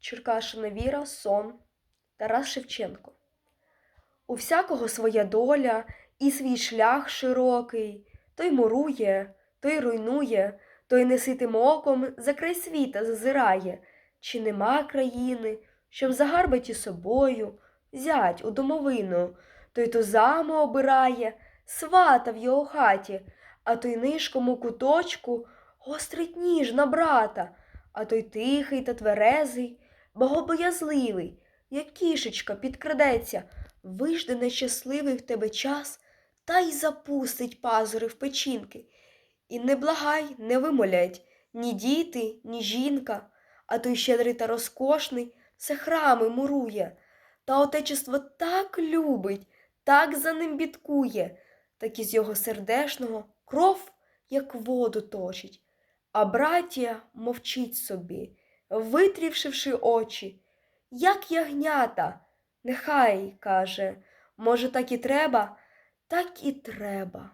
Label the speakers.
Speaker 1: Черкашина Віра, сон, Тарас Шевченко. У всякого своя доля і свій шлях широкий, той мурує, той руйнує, той неситим оком за край світа зазирає, чи нема країни, щоб загарбаті собою, зять у домовину, той тузами обирає, свата в його хаті, а той нишком у куточку гострить ніж на брата, а той тихий та тверезий, богобоязливий, як кішечка підкрадеться, вижде нещасливий в тебе час, та й запустить пазури в печінки. І не благай, не вимолять ні діти, ні жінка, а той щедрий та розкошний все храми мурує, та отечество так любить, так за ним бідкує, так із його сердешного кров, як воду точить. А братія мовчить собі, витрівшивши очі, як ягнята. Нехай, каже, може, так і треба, так і треба.